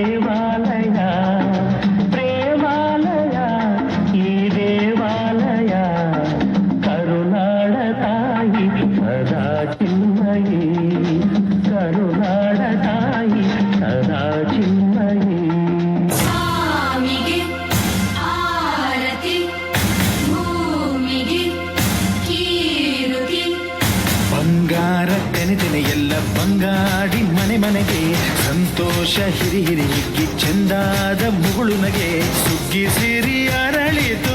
வாழ்வா ಮನೆ ಮನೆಗೆ ಸಂತೋಷ ಹಿರಿ ಹಿರಿ ಹಿಗ್ಗಿ ಚಂದಾದ ಮುಗುಳು ನಗೆ ಸುಗ್ಗಿ ಸಿರಿ ಅರಳಿತು.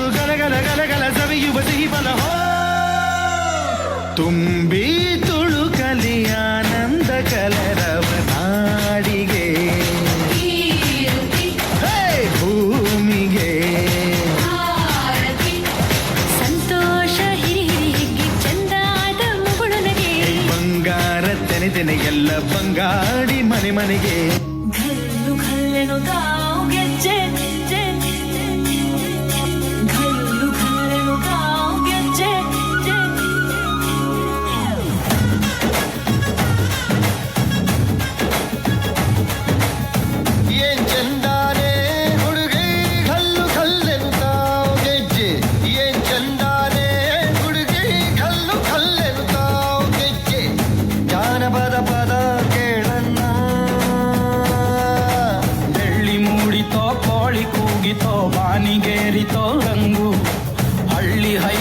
ಮನೆದೆನೆ ಎಲ್ಲ ಬಂಗಾಡಿ ಮನೆ ಮನೆಗೆ. ಘಲ್ಲು ಘಲ್ಲೆನು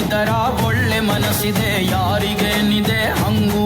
ಇದ್ದರ ಒಳ್ಳೆ ಮನಸ್ಸಿದೆ ಯಾರಿಗೇನಿದೆ ಹಂಗು